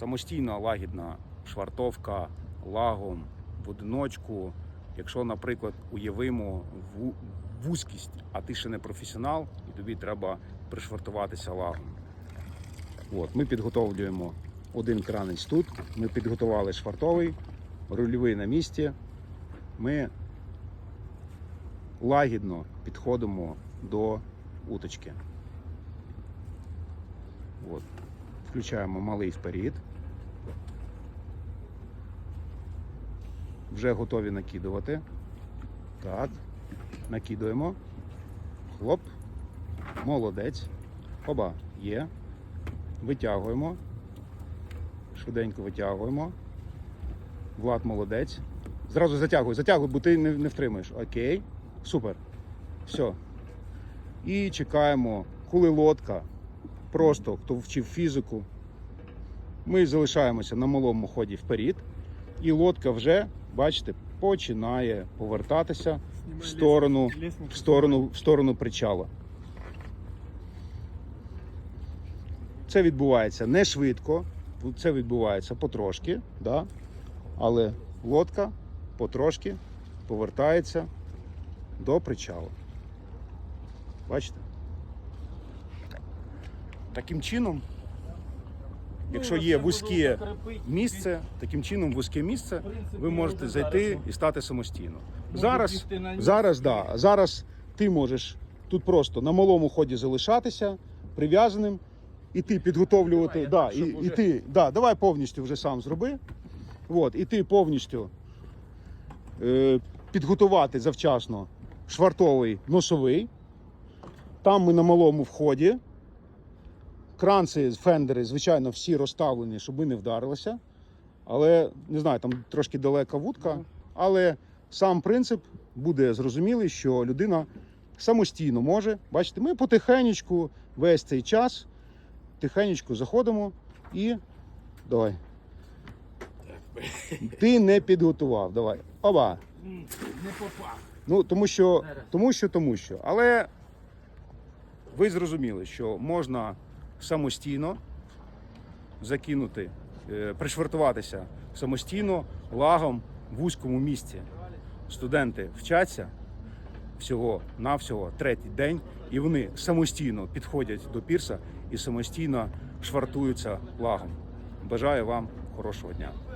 самостійна лагідна швартовка лагом в одиночку. Якщо, наприклад, уявимо вузькість, а ти ще не професіонал, і тобі треба пришвартуватися лагом. От, ми підготовлюємо один кранець тут. Ми підготували швартовий, рульовий на місці. Ми лагідно підходимо до уточки. От. Включаємо малий вперед. Вже готові накидувати. Так. Накидуємо. Хлоп. Молодець. Оба. Є. Витягуємо. Швиденько витягуємо. Влад молодець. Зразу затягуй, затягуй, бо ти не, не втримаєш. Окей. Супер. Все. І чекаємо, коли лодка. Просто хто вчив фізику. Ми залишаємося на малому ході вперед. І лодка вже, бачите, починає повертатися в сторону, в сторону, в сторону причала. Це відбувається не швидко, це відбувається потрошки, да? але лодка потрошки повертається до причалу. Бачите? Таким чином, якщо є вузьке місце, таким чином вузьке місце, ви можете зайти і стати самостійно. Зараз, зараз, да, зараз ти можеш тут просто на малому ході залишатися прив'язаним, і ти підготовлювати. Давай, Да, і, і ти, да, давай повністю вже сам зроби. От, і ти повністю е, підготувати завчасно швартовий носовий. Там ми на малому вході. Кранці, фендери, звичайно, всі розставлені, щоб ми не вдарилися. Але не знаю, там трошки далека вудка. Але сам принцип буде зрозумілий, що людина самостійно може. Бачите, ми потихенечку весь цей час тихенечко заходимо і давай. Ти не підготував. Давай. Оба. Не попав. Ну, тому що, тому що, тому що. Але ви зрозуміли, що можна самостійно закинути, е, пришвартуватися самостійно лагом в вузькому місці. Студенти вчаться всього навсього третій день, і вони самостійно підходять до пірса і самостійно швартуються лагом. Бажаю вам хорошого дня.